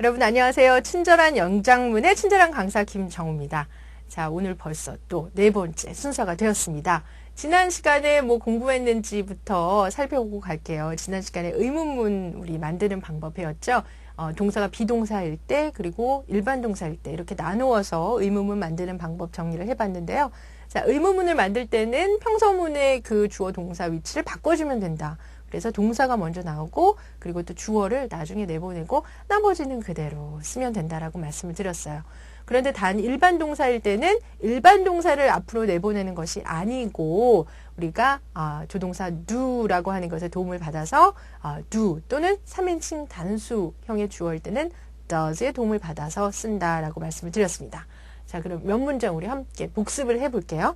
여러분 안녕하세요. 친절한 영장문의 친절한 강사 김정우입니다. 자, 오늘 벌써 또 네 번째 순서가 되었습니다. 지난 시간에 뭐 공부했는지부터 살펴보고 갈게요. 지난 시간에 의문문 우리 만드는 방법 배웠죠? 어, 동사가 비동사일 때 그리고 일반 동사일 때 이렇게 나누어서 의문문 만드는 방법 정리를 해봤는데요. 자, 의문문을 만들 때는 평서문의 그 주어 동사 위치를 바꿔주면 된다. 그래서 동사가 먼저 나오고 그리고 또 주어를 나중에 내보내고 나머지는 그대로 쓰면 된다라고 말씀을 드렸어요. 그런데 단 일반 동사일 때는 일반 동사를 앞으로 내보내는 것이 아니고 우리가 아, 조동사 do라고 하는 것에 도움을 받아서 아, do 또는 3인칭 단수형의 주어일 때는 does의 도움을 받아서 쓴다라고 말씀을 드렸습니다. 자, 그럼 몇 문장 우리 함께 복습을 해볼게요.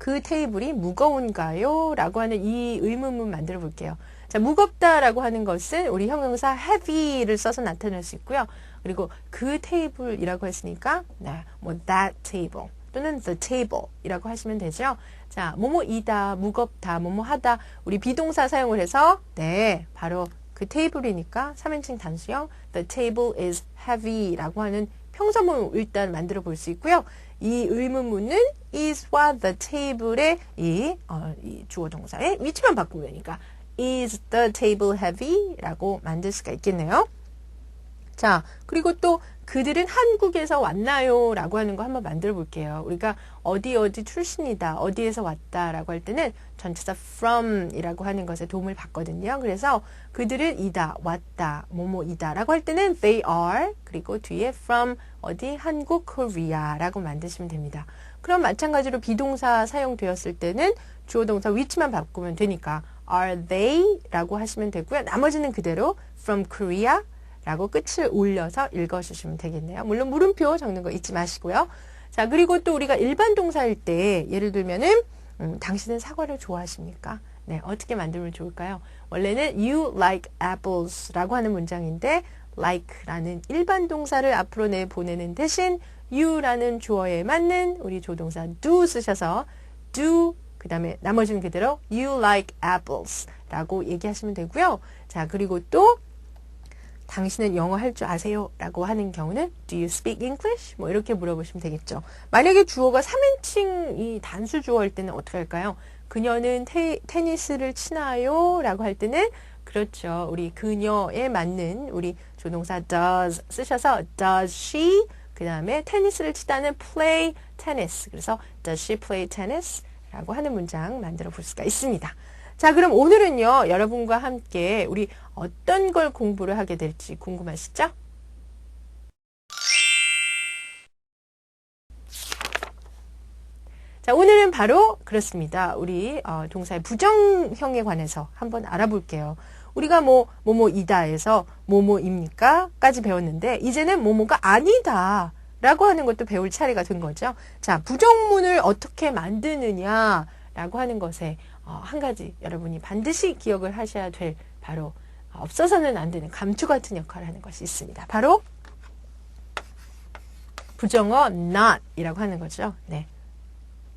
그 테이블이 무거운가요? 라고 하는 이 의문문 만들어 볼게요. 자, 무겁다라고 하는 것은 우리 형용사 heavy를 써서 나타낼 수 있고요. 그리고 그 테이블이라고 했으니까, 네, 뭐 that table 또는 the table 이라고 하시면 되죠. 자, 뭐뭐이다, 무겁다, 뭐뭐하다. 우리 비동사 사용을 해서, 네, 바로 그 테이블이니까 3인칭 단수형 the table is heavy 라고 하는 평서문 일단 만들어 볼 수 있고요. 이 의문문은 is와 the table의 이, 어, 이 주어 동사의 위치만 바꾸면 되니까 is the table heavy? 라고 만들 수가 있겠네요. 자, 그리고 또 그들은 한국에서 왔나요? 라고 하는 거 한번 만들어 볼게요. 우리가 어디 어디 출신이다, 어디에서 왔다 라고 할 때는 전체사 from 이라고 하는 것에 도움을 받거든요. 그래서 그들은 이다, 왔다, 뭐뭐이다 라고 할 때는 they are 그리고 뒤에 from 어디 한국 Korea 라고 만드시면 됩니다. 그럼 마찬가지로 비동사 사용되었을 때는 주어 동사 위치만 바꾸면 되니까 are they 라고 하시면 되고요. 나머지는 그대로 from Korea 라고 끝을 올려서 읽어주시면 되겠네요. 물론 물음표 적는 거 잊지 마시고요. 자, 그리고 또 우리가 일반 동사일 때 예를 들면은 음, 당신은 사과를 좋아하십니까? 네, 어떻게 만들면 좋을까요? 원래는 you like apples 라고 하는 문장인데 like라는 일반 동사를 앞으로 내보내는 대신 you라는 주어에 맞는 우리 조동사 do 쓰셔서 do 그 다음에 나머지는 그대로 you like apples 라고 얘기하시면 되고요. 자, 그리고 또 당신은 영어 할 줄 아세요? 라고 하는 경우는 Do you speak English? 뭐 이렇게 물어보시면 되겠죠. 만약에 주어가 3인칭 이 단수 주어일 때는 어떻게 할까요? 그녀는 테, 테니스를 치나요? 라고 할 때는 그렇죠. 우리 그녀에 맞는 우리 조동사 does 쓰셔서 does she 그 다음에 테니스를 치다는 play tennis 그래서 does she play tennis? 라고 하는 문장 만들어 볼 수가 있습니다. 자, 그럼 오늘은요, 여러분과 함께 우리 어떤 걸 공부를 하게 될지 궁금하시죠? 자, 오늘은 바로 그렇습니다. 우리 어, 동사의 부정형에 관해서 한번 알아볼게요. 우리가 뭐, 뭐뭐이다에서 뭐뭐입니까? 까지 배웠는데, 이제는 뭐뭐가 아니다. 라고 하는 것도 배울 차례가 된 거죠. 자, 부정문을 어떻게 만드느냐. 라고 하는 것에 어, 한 가지 여러분이 반드시 기억을 하셔야 될 바로 없어서는 안 되는 감투 같은 역할을 하는 것이 있습니다. 바로 부정어 not 이라고 하는 거죠. 네.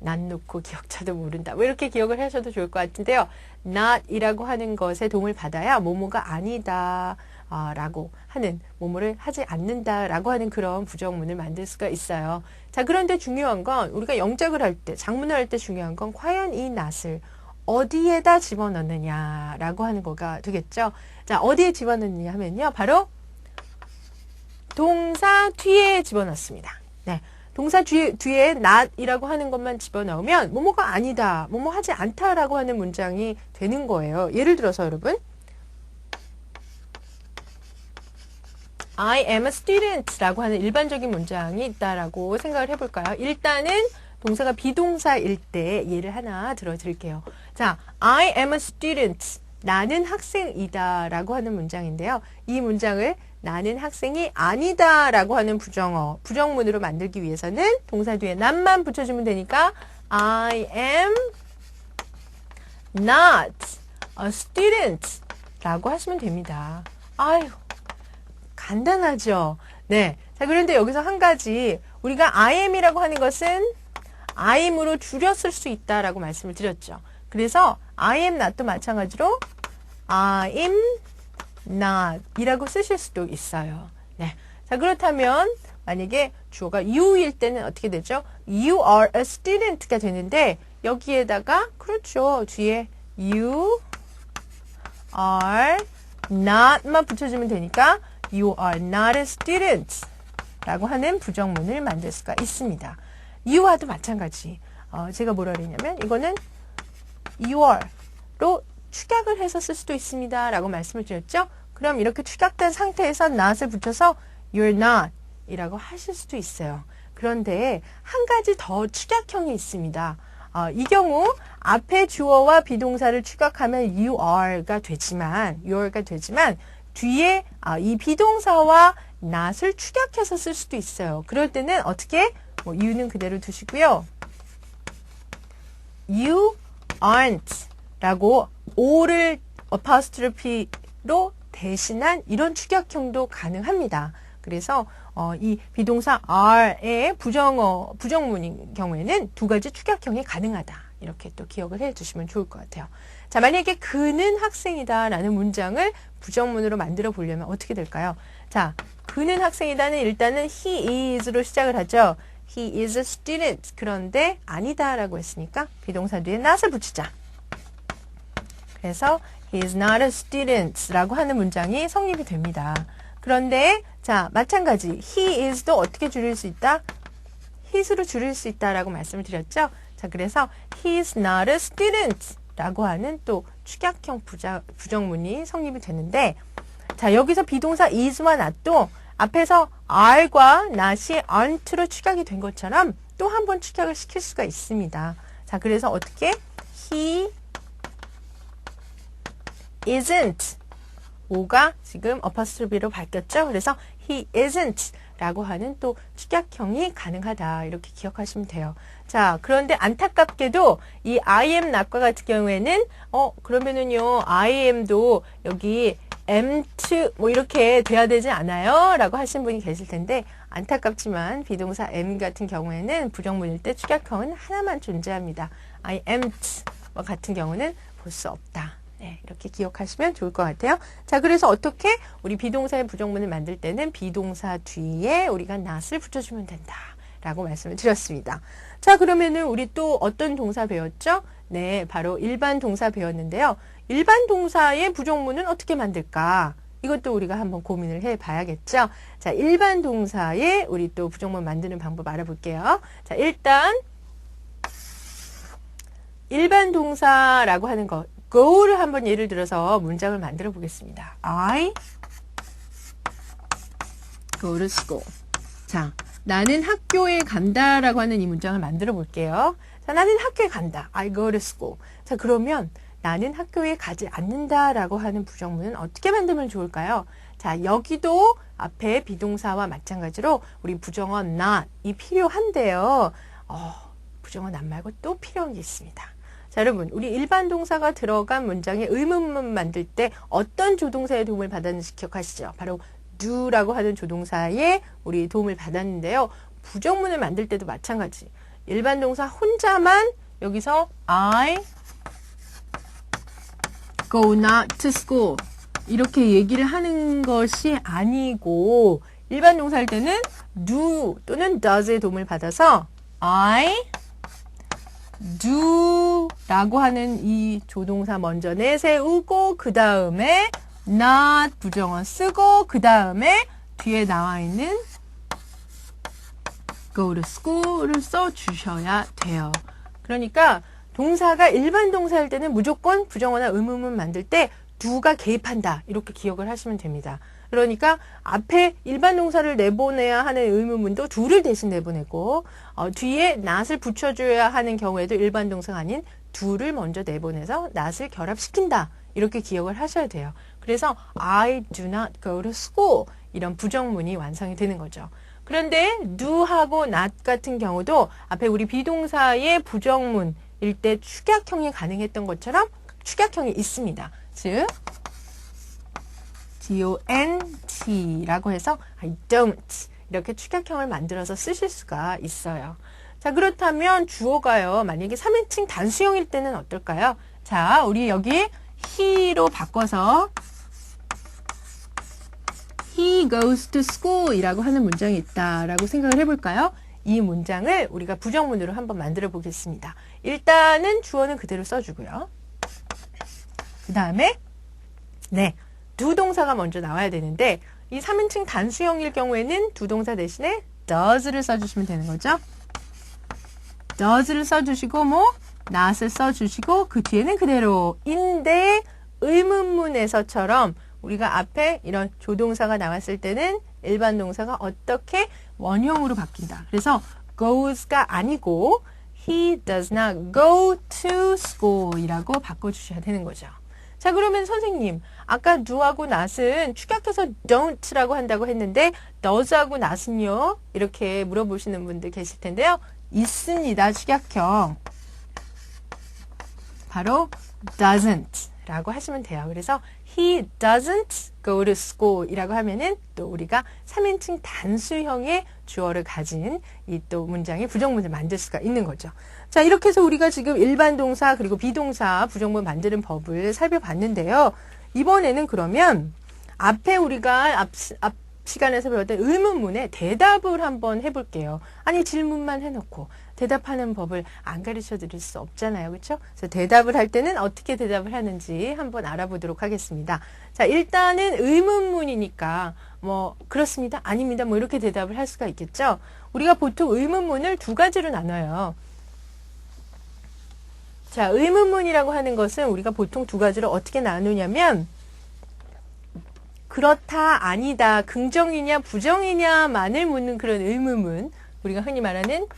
난 놓고 기억자도 모른다. 뭐 이렇게 기억을 하셔도 좋을 것 같은데요. not 이라고 하는 것에 도움을 받아야 뭐뭐가 아니다. 아, 라고 하는 뭐뭐를 하지 않는다 라고 하는 그런 부정문을 만들 수가 있어요. 자, 그런데 중요한 건 우리가 영작을 할 때, 장문을 할 때 중요한 건 과연 이 낫을 어디에다 집어넣느냐라고 하는 거가 되겠죠. 자, 어디에 집어넣느냐 하면요. 바로 동사 뒤에 집어넣습니다. 네. 동사 뒤에, 뒤에 not이라고 하는 것만 집어넣으면 뭐뭐가 아니다, 뭐뭐 하지 않다라고 하는 문장이 되는 거예요. 예를 들어서 여러분 I am a student 라고 하는 일반적인 문장이 있다라고 생각을 해볼까요? 일단은 동사가 비동사일 때 예를 하나 들어드릴게요. 자, I am a student. 나는 학생이다 라고 하는 문장인데요. 이 문장을 나는 학생이 아니다 라고 하는 부정어, 부정문으로 만들기 위해서는 동사 뒤에 난만 붙여주면 되니까 I am not a student 라고 하시면 됩니다. 아유, 간단하죠? 네. 자, 그런데 여기서 한 가지, 우리가 I am이라고 하는 것은 I'm으로 줄였을 수 있다라고 말씀을 드렸죠. 그래서 I am not도 마찬가지로 I'm not 이라고 쓰실 수도 있어요. 네. 자, 그렇다면 만약에 주어가 you일 때는 어떻게 되죠? You are a student가 되는데 여기에다가 그렇죠. 뒤에 you are not만 붙여주면 되니까 you are not a student 라고 하는 부정문을 만들 수가 있습니다. you와도 마찬가지. 어, 제가 뭐라 그랬냐면 이거는 you are로 축약을 해서 쓸 수도 있습니다. 라고 말씀을 드렸죠. 그럼 이렇게 축약된 상태에서 not을 붙여서 you're not 이라고 하실 수도 있어요. 그런데 한 가지 더 축약형이 있습니다. 어, 이 경우 앞에 주어와 비동사를 축약하면 you are가 되지만 you가 되지만 뒤에 아, 이 비동사와 not을 축약해서 쓸 수도 있어요. 그럴 때는 어떻게 뭐 you는 그대로 두시고요. you aren't 라고 o를 apostrophe로 대신한 이런 축약형도 가능합니다. 그래서 어, 이 비동사 are의 부정어 부정문인 경우에는 두 가지 축약형이 가능하다. 이렇게 또 기억을 해 두시면 좋을 것 같아요. 자, 만약에 그는 학생이다라는 문장을 부정문으로 만들어 보려면 어떻게 될까요? 자, 그는 학생이다는 일단은 he is로 시작을 하죠. He is a student. 그런데 아니다라고 했으니까 비동사 뒤에 not을 붙이자. 그래서 he is not a student라고 하는 문장이 성립이 됩니다. 그런데 자 마찬가지 he is도 어떻게 줄일 수 있다? his로 줄일 수 있다라고 말씀을 드렸죠. 자 그래서 he is not a student라고 하는 또 축약형 부자, 부정문이 성립이 되는데 자 여기서 비동사 is와 not도 앞에서 are과 not이 aren't로 축약이 된 것처럼 또 한 번 축약을 시킬 수가 있습니다. 자 그래서 어떻게 he isn't 오가 지금 어퍼스트비로 바뀌었죠. 그래서 he isn't 라고 하는 또 축약형이 가능하다. 이렇게 기억하시면 돼요. 자, 그런데 안타깝게도 이 I am not과 같은 경우에는 어, 그러면은요. I am도 여기 am to 뭐 이렇게 돼야 되지 않아요? 라고 하신 분이 계실 텐데 안타깝지만 비동사 am 같은 경우에는 부정문일 때 축약형은 하나만 존재합니다. I am 뭐 같은 경우는 볼 수 없다. 네, 이렇게 기억하시면 좋을 것 같아요. 자, 그래서 어떻게 우리 비동사의 부정문을 만들 때는 비동사 뒤에 우리가 not을 붙여주면 된다. 라고 말씀을 드렸습니다. 자, 그러면은 우리 또 어떤 동사 배웠죠? 네, 바로 일반 동사 배웠는데요. 일반 동사의 부정문은 어떻게 만들까? 이것도 우리가 한번 고민을 해 봐야겠죠? 자, 일반 동사의 우리 또 부정문 만드는 방법 알아볼게요. 자, 일단, 일반 동사라고 하는 것, go를 한번 예를 들어서 문장을 만들어 보겠습니다. I go to school. 자, 나는 학교에 간다라고 하는 이 문장을 만들어 볼게요. 자, 나는 학교에 간다. I go to school. 자, 그러면 나는 학교에 가지 않는다라고 하는 부정문은 어떻게 만들면 좋을까요? 자, 여기도 앞에 비동사와 마찬가지로 우리 부정어 not 이 필요한데요. 어, 부정어 not 말고 또 필요한 게 있습니다. 자, 여러분, 우리 일반 동사가 들어간 문장에 의문문 만들 때 어떤 조동사의 도움을 받았는지 기억하시죠? 바로 do라고 하는 조동사의 우리 도움을 받았는데요. 부정문을 만들 때도 마찬가지. 일반 동사 혼자만 여기서 I go not to school 이렇게 얘기를 하는 것이 아니고 일반 동사일 때는 do 또는 does의 도움을 받아서 I do 라고 하는 이 조동사 먼저 내세우고 그 다음에 not 부정어 쓰고 그 다음에 뒤에 나와 있는 go to school을 써 주셔야 돼요. 그러니까 동사가 일반 동사일 때는 무조건 부정어나 의문문 만들 때 do가 개입한다. 이렇게 기억을 하시면 됩니다. 그러니까 앞에 일반 동사를 내보내야 하는 의문문도 do를 대신 내보내고 어, 뒤에 not을 붙여줘야 하는 경우에도 일반 동사가 아닌 do를 먼저 내보내서 not을 결합시킨다. 이렇게 기억을 하셔야 돼요. 그래서 I do not go to school 이런 부정문이 완성이 되는 거죠. 그런데 do하고 not 같은 경우도 앞에 우리 비동사의 부정문일 때 축약형이 가능했던 것처럼 축약형이 있습니다. 즉 don't 해서 I don't 이렇게 축약형을 만들어서 쓰실 수가 있어요. 자 그렇다면 주어가요. 만약에 3인칭 단수형일 때는 어떨까요? 자 우리 여기 he로 바꿔서 he goes to school 이라고 하는 문장이 있다라고 생각을 해볼까요? 이 문장을 우리가 부정문으로 한번 만들어 보겠습니다. 일단은 주어는 그대로 써주고요. 그 다음에 네, 두 동사가 먼저 나와야 되는데 이 3인칭 단수형일 경우에는 두 동사 대신에 does를 써주시면 되는 거죠. does를 써주시고 뭐 not을 써주시고 그 뒤에는 그대로 인데 의문문에서처럼 우리가 앞에 이런 조동사가 나왔을 때는 일반 동사가 어떻게 원형으로 바뀐다. 그래서 goes가 아니고 he does not go to school 이라고 바꿔주셔야 되는 거죠. 자, 그러면 선생님, 아까 do하고 not은 축약해서 don't라고 한다고 했는데 does하고 not은요? 이렇게 물어보시는 분들 계실 텐데요. 있습니다, 축약형. 바로 doesn't 라고 하시면 돼요. 그래서 he doesn't go to school 이라고 하면은 또 우리가 3인칭 단수형의 주어를 가진 이 또 문장의 부정문을 만들 수가 있는 거죠. 자, 이렇게 해서 우리가 지금 일반 동사 그리고 비동사 부정문 만드는 법을 살펴봤는데요. 이번에는 그러면 앞에 우리가 앞, 앞 시간에서 배웠던 의문문에 대답을 한번 해볼게요. 아니, 질문만 해놓고 대답하는 법을 안 가르쳐 드릴 수 없잖아요. 그렇죠? 그래서 대답을 할 때는 어떻게 대답을 하는지 한번 알아보도록 하겠습니다. 자, 일단은 의문문이니까 뭐 그렇습니다. 아닙니다. 뭐 이렇게 대답을 할 수가 있겠죠. 우리가 보통 의문문을 두 가지로 나눠요. 자, 의문문이라고 하는 것은 우리가 보통 두 가지로 어떻게 나누냐면 그렇다, 아니다, 긍정이냐, 부정이냐만을 묻는 그런 의문문. 우리가 흔히 말하는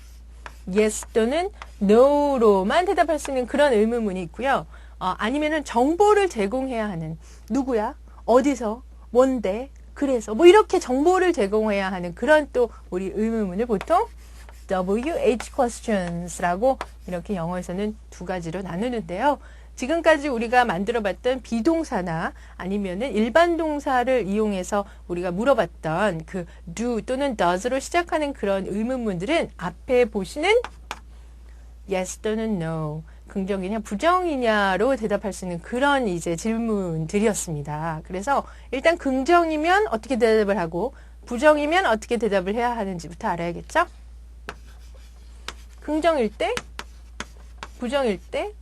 yes 또는 no로만 대답할 수 있는 그런 의문문이 있고요. 어, 아니면은 정보를 제공해야 하는 누구야, 어디서, 뭔데, 그래서 뭐 이렇게 정보를 제공해야 하는 그런 또 우리 의문문을 보통 WH questions라고 이렇게 영어에서는 두 가지로 나누는데요. 지금까지 우리가 만들어 봤던 비동사나 아니면은 일반 동사를 이용해서 우리가 물어봤던 그 do 또는 does로 시작하는 그런 의문문들은 앞에 보시는 yes 또는 no 긍정이냐 부정이냐로 대답할 수 있는 그런 이제 질문들이었습니다. 그래서 일단 긍정이면 어떻게 대답을 하고 부정이면 어떻게 대답을 해야 하는지부터 알아야겠죠? 긍정일 때, 부정일 때,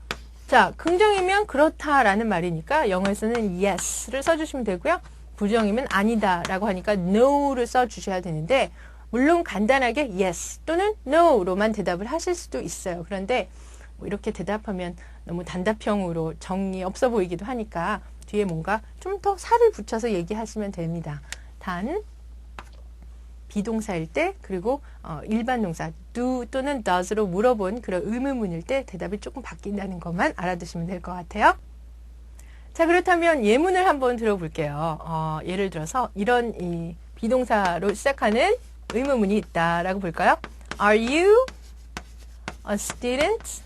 자, 긍정이면 그렇다라는 말이니까 영어에서는 yes를 써주시면 되고요. 부정이면 아니다라고 하니까 no를 써주셔야 되는데 물론 간단하게 yes 또는 no로만 대답을 하실 수도 있어요. 그런데 뭐 이렇게 대답하면 너무 단답형으로 정이 없어 보이기도 하니까 뒤에 뭔가 좀 더 살을 붙여서 얘기하시면 됩니다. 단 비동사일 때 그리고 어, 일반 동사 do 또는 does로 물어본 그런 의문문일 때 대답이 조금 바뀐다는 것만 알아두시면 될 것 같아요. 자 그렇다면 예문을 한번 들어볼게요. 어, 예를 들어서 이런 이 비동사로 시작하는 의문문이 있다라고 볼까요? Are you a student?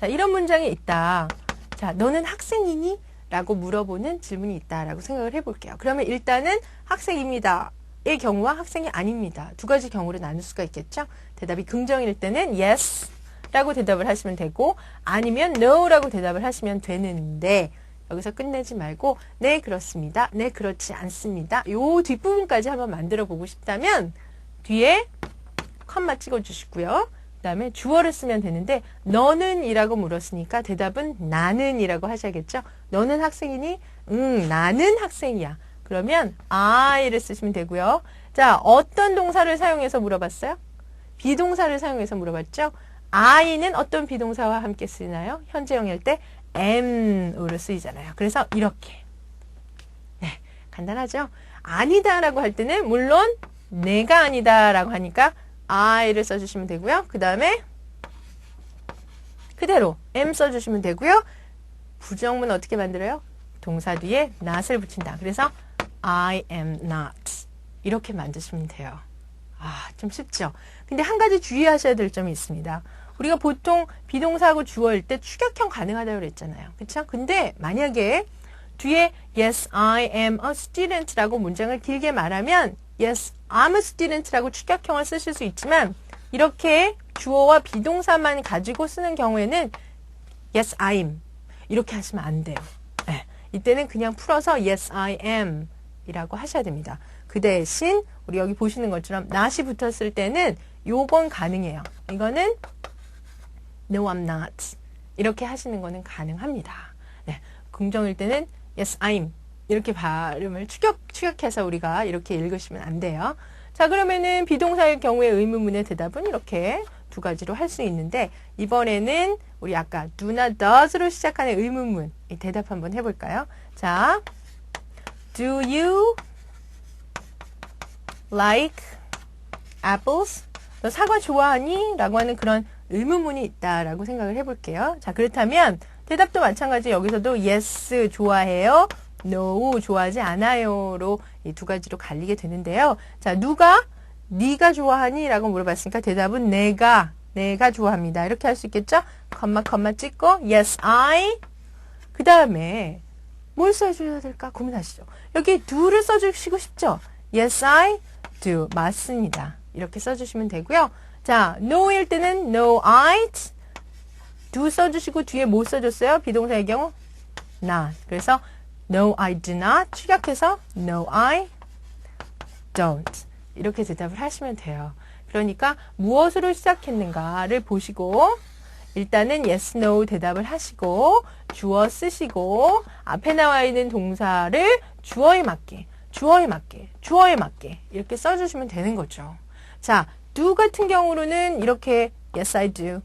자 이런 문장이 있다. 자 너는 학생이니? 라고 물어보는 질문이 있다라고 생각을 해볼게요. 그러면 일단은 학생입니다. 의 경우와 학생이 아닙니다. 두 가지 경우로 나눌 수가 있겠죠. 대답이 긍정일 때는 yes 라고 대답을 하시면 되고 아니면 no 라고 대답을 하시면 되는데 여기서 끝내지 말고 네 그렇습니다. 네 그렇지 않습니다. 요 뒷부분까지 한번 만들어 보고 싶다면 뒤에 컴마 찍어 주시고요. 그 다음에 주어를 쓰면 되는데 너는 이라고 물었으니까 대답은 나는 이라고 하셔야겠죠. 너는 학생이니? 응 나는 학생이야. 그러면 I를 쓰시면 되고요. 자, 어떤 동사를 사용해서 물어봤어요? 비동사를 사용해서 물어봤죠? I는 어떤 비동사와 함께 쓰이나요? 현재형일 때 am으로 쓰이잖아요. 그래서 이렇게. 네, 간단하죠? 아니다라고 할 때는 물론 내가 아니다라고 하니까 I를 써주시면 되고요. 그 다음에 그대로 am 써주시면 되고요. 부정문 어떻게 만들어요? 동사 뒤에 not을 붙인다. 그래서 I am not. 이렇게 만드시면 돼요. 아, 좀 쉽죠? 근데 한 가지 주의하셔야 될 점이 있습니다. 우리가 보통 비동사하고 주어일 때 축약형 가능하다고 그랬잖아요. 그쵸? 근데 만약에 뒤에 yes, I am a student라고 문장을 길게 말하면 yes, I'm a student라고 축약형을 쓰실 수 있지만 이렇게 주어와 비동사만 가지고 쓰는 경우에는 yes, I'm 이렇게 하시면 안 돼요. 네. 이때는 그냥 풀어서 yes, I am 이라고 하셔야 됩니다. 그 대신 우리 여기 보시는 것처럼 not이 붙었을 때는 요건 가능해요. 이거는 no I'm not 이렇게 하시는 거는 가능합니다. 네, 긍정일 때는 yes I'm 이렇게 발음을 추격 추격해서 우리가 이렇게 읽으시면 안 돼요. 자 그러면은 비동사일 경우에 의문문의 대답은 이렇게 두 가지로 할 수 있는데 이번에는 우리 아까 do나 does로 시작하는 의문문 이 대답 한번 해볼까요? 자, do you like apples? 너 사과 좋아하니? 라고 하는 그런 의문문이 있다라고 생각을 해볼게요. 자, 그렇다면 대답도 마찬가지 여기서도 yes 좋아해요. no 좋아하지 않아요로 이 두 가지로 갈리게 되는데요. 자, 누가 네가 좋아하니? 라고 물어봤으니까 대답은 내가 내가 좋아합니다. 이렇게 할 수 있겠죠? 컴마 컴마 찍고 yes I 그 다음에 뭘 써줘야 될까 고민하시죠. 여기 do를 써주시고 싶죠? Yes, I do. 맞습니다. 이렇게 써주시면 되고요. 자, no일 때는 no, I do 써주시고 뒤에 뭐 써줬어요? 비동사의 경우 not. 그래서 no, I do not 축약해서 no, I don't. 이렇게 대답을 하시면 돼요. 그러니까 무엇으로 시작했는가를 보시고 일단은 yes, no 대답을 하시고 주어 쓰시고 앞에 나와 있는 동사를 주어에 맞게, 주어에 맞게, 주어에 맞게 이렇게 써주시면 되는 거죠. 자, do 같은 경우로는 이렇게 yes, I do,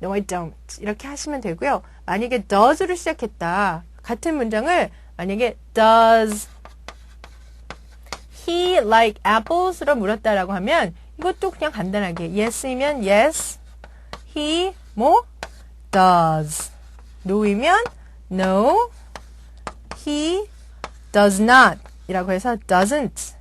no, I don't 이렇게 하시면 되고요. 만약에 does로 시작했다 같은 문장을 만약에 does he like apples로 물었다라고 하면 이것도 그냥 간단하게 yes이면 yes, he 뭐 does. no이면 no, he does not 이라고 해서 doesn't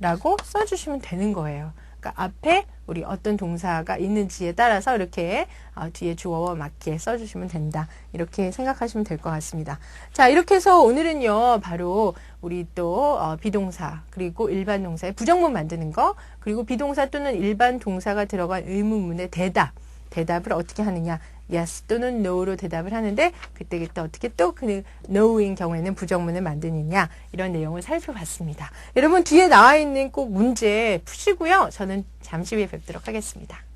라고 써주시면 되는 거예요. 그러니까 앞에 우리 어떤 동사가 있는지에 따라서 이렇게 어, 뒤에 주어와 맞게 써주시면 된다. 이렇게 생각하시면 될 것 같습니다. 자, 이렇게 해서 오늘은요, 바로 우리 또 어, 비동사 그리고 일반 동사의 부정문 만드는 거 그리고 비동사 또는 일반 동사가 들어간 의문문의 대답 대답을 어떻게 하느냐 yes 또는 no로 대답을 하는데 그때 그때 어떻게 또 그 no인 경우에는 부정문을 만드느냐 이런 내용을 살펴봤습니다. 여러분 뒤에 나와 있는 꼭 문제 푸시고요. 저는 잠시 후에 뵙도록 하겠습니다.